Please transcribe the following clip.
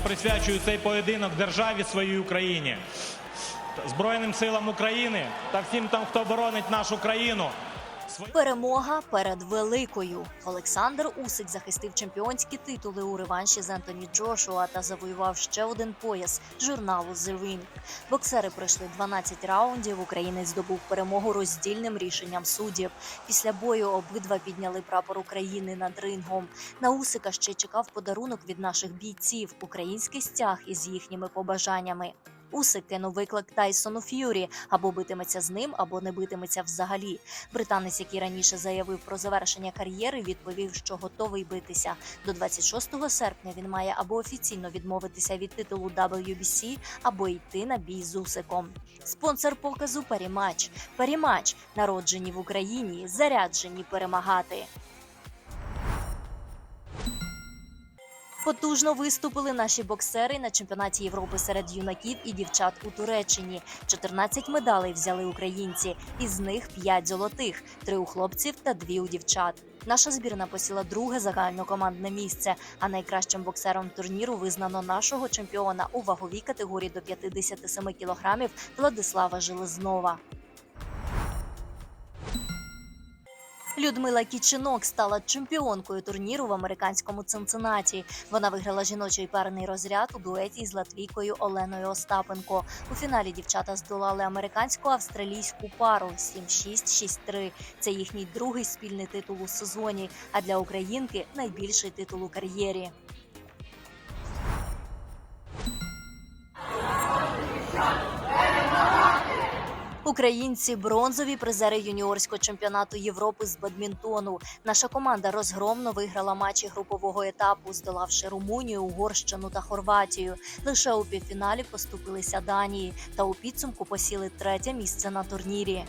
присвячую цей поєдинок державі своїй Україні, Збройним силам України та всім там, хто боронить нашу країну. Перемога перед великою. Олександр Усик захистив чемпіонські титули у реванші з Ентоні Джошуа та завоював ще один пояс журналу The Ring. Боксери пройшли 12 раундів. Українець здобув перемогу роздільним рішенням суддів. Після бою обидва підняли прапор України над рингом. На Усика ще чекав подарунок від наших бійців український стяг із їхніми побажаннями. Усик кинув виклик Тайсону Ф'юрі або битиметься з ним, або не битиметься взагалі. Британець, який раніше заявив про завершення кар'єри, відповів, що готовий битися. До 26 серпня він має або офіційно відмовитися від титулу WBC, або йти на бій з Усиком. Спонсор показу Парімач. Парімач народжені в Україні, заряджені перемагати. Потужно виступили наші боксери на чемпіонаті Європи серед юнаків і дівчат у Туреччині. 14 медалей взяли українці, із них 5 золотих, 3 у хлопців та 2 у дівчат. Наша збірна посіла друге загальнокомандне місце. А найкращим боксером турніру визнано нашого чемпіона у ваговій категорії до 57 кілограмів Владислава Железнова. Людмила Кічинок стала чемпіонкою турніру в американському Цинциннаті. Вона виграла жіночий парний розряд у дуеті з латвійкою Оленою Остапенко. У фіналі дівчата здолали американську австралійську пару 7-6, 6-3. Це їхній другий спільний титул у сезоні. А для українки найбільший титул у кар'єрі. Українці бронзові призери юніорського чемпіонату Європи з бадмінтону. Наша команда розгромно виграла матчі групового етапу, здолавши Румунію, Угорщину та Хорватію. Лише у півфіналі поступилися Данії та у підсумку посіли третє місце на турнірі.